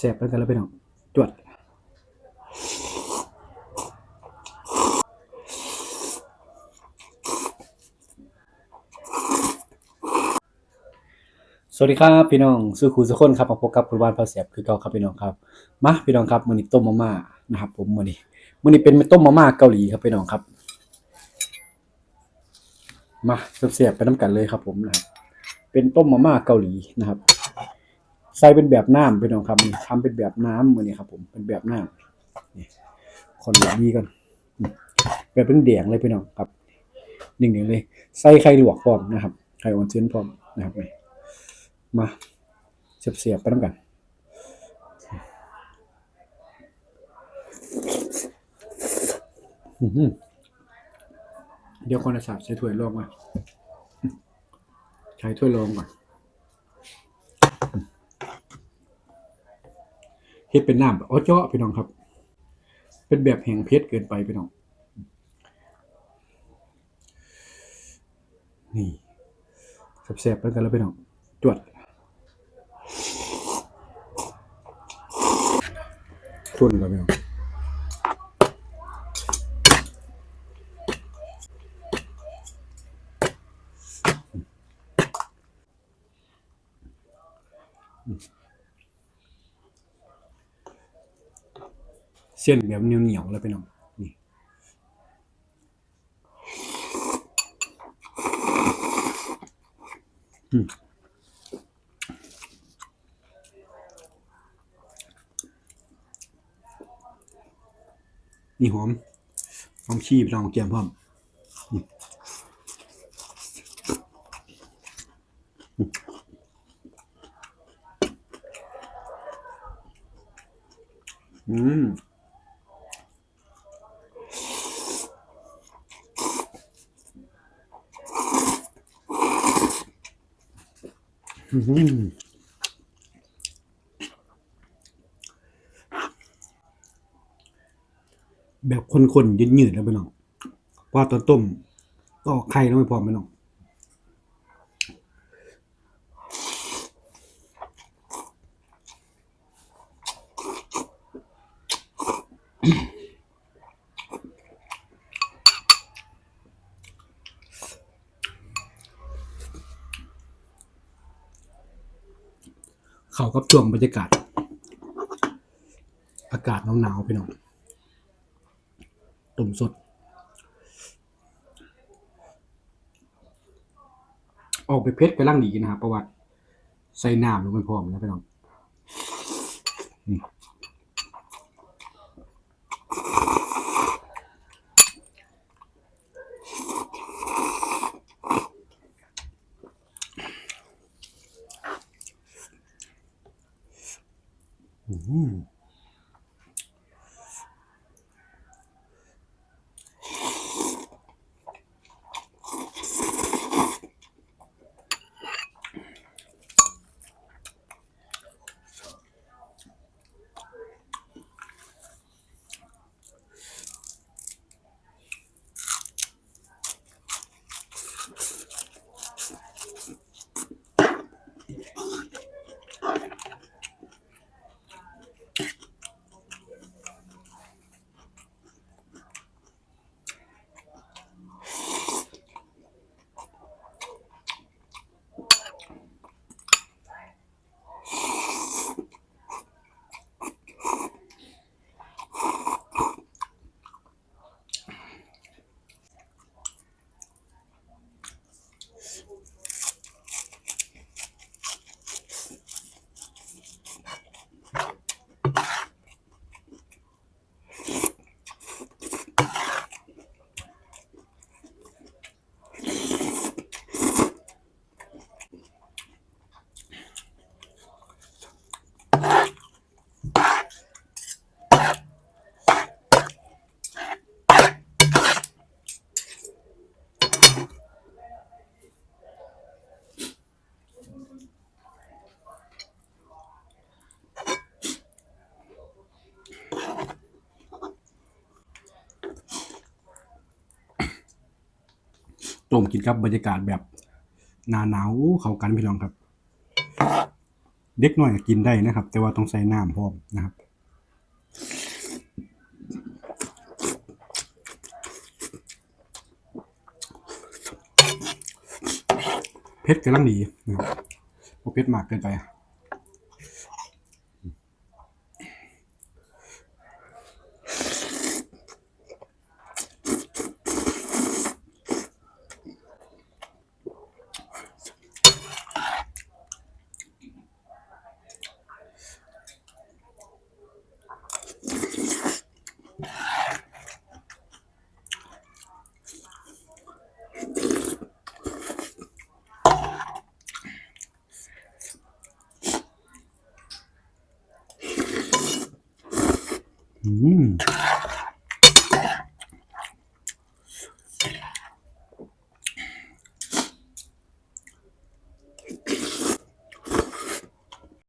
แซ่บๆแล้วกันแล้วพี่น้องจวดสวัสดีครับพี่น้องสุขุสุคนครับมาพบกับคุณวานพาเสียบคือเก่าครับพี่น้องครับมาพี่น้องครับมื้อนี้ต้มมาม่านะครับ ผมมื้อนี้มื้อนี้เป็นต้มมาม่าเกาหลีครับพี่น้องครับ มาเสียบไปน้ำกันเลยครับ ผมนะครับเป็นต้มมาม่าเกาหลีนะครับ ใส่เป็นแบบน้ำพี่น้องครับนี่ทำเป็นแบบน้ำมือนี้ครับผมเป็นแบบน้ำนี่คนแบบนี้ก่อนแบบเป็นแดงเลยพี่น้องครับหนิ่งๆเลยใส่ไข่ลวกพร้อมนะครับไข่ออนเซนพร้อมนะครับนี่มาเสียบๆไปน้ำกันเดี๋ยวคนละสาบใช้ถ้วยรองมาใช้ถ้วยรองก่อน เฮ็ดเป็นน้ำแบบอ๋อเจาะพี่น้องครับ เป็นแบบแห้งเพชรเกินไปพี่น้องนี่แซ่บๆไปกันแล้วพี่น้องจวดทุนกับพี่น้อง เส้นแบบเหนียวๆแล้วพี่น้องนี่อืมนี่หอมหอมขี้พี่น้องแกมพร้อมอืมอืมอืม แบบคนๆยืดๆแล้วพี่น้องพราะว่าตอนต้มก็ไข่ต้องไม่พอพี่น้องอืม เข้ากับช่วงบรรยากาศ อากาศหนาวๆพี่น้องตุ่มสด ออกไปเพชรไปล่างดีนะครับ ประวัติใส่น้ำลงไปพร้อมนะพี่น้องนี่ อื ต้มกินกับบรรยากาศแบบหนาหนาวเข้ากันพี่น้องครับ เด็กน้อยกินได้นะครับ แต่ว่าต้องใส่น้ำพร้อมนะครับเผ็ดกำลังดีนะครับเผ็ดมากเกินไป อืม